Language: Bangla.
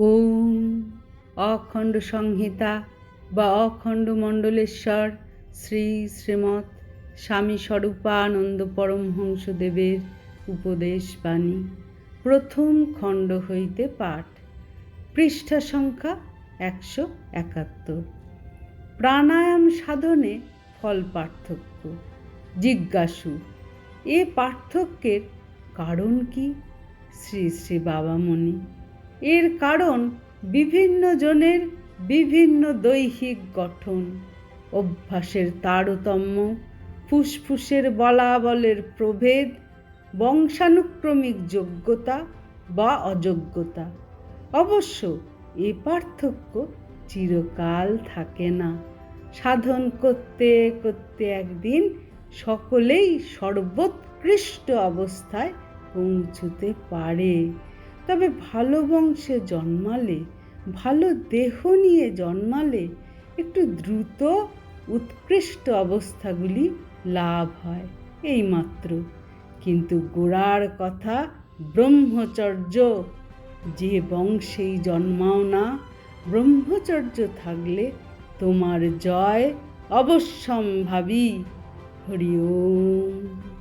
ওম অখণ্ড সংহিতা বা অখণ্ড মণ্ডলেশ্বর শ্রী শ্রীমৎ স্বামী স্বরূপানন্দ পরমহংসদেবের উপদেশ বাণী, প্রথম খণ্ড হইতে পাঠ, পৃষ্ঠা সংখ্যা একশো একাত্তর। প্রাণায়াম সাধনে ফল পার্থক্য, জিজ্ঞাসু, এ পার্থক্যের কারণ কি? শ্রী শ্রী বাবামণি এর কারণ বিভিন্ন জনের বিভিন্ন দৈহিক গঠন। অভ্যাসের তারতম্য, ফুসফুসের বলাবলের প্রভেদ, বংশানুক্রমিক যোগ্যতা বা অযোগ্যতা। অবশ্য এ পার্থক্য চিরকাল থাকে না। সাধন করতে করতে একদিন সকলেই সর্বোৎকৃষ্ট অবস্থায় পৌঁছতে পারে। তবে ভালো বংশে জন্মালে, ভালো দেহ নিয়ে জন্মালে একটু দ্রুত উৎকৃষ্ট অবস্থাগুলি লাভ হয় এইমাত্র কিন্তু গোড়ার কথা ব্রহ্মচর্য, যে বংশেই জন্মাও না, ব্রহ্মচর্য থাকলে তোমার জয় অবশ্যম্ভাবী। হরি ওম।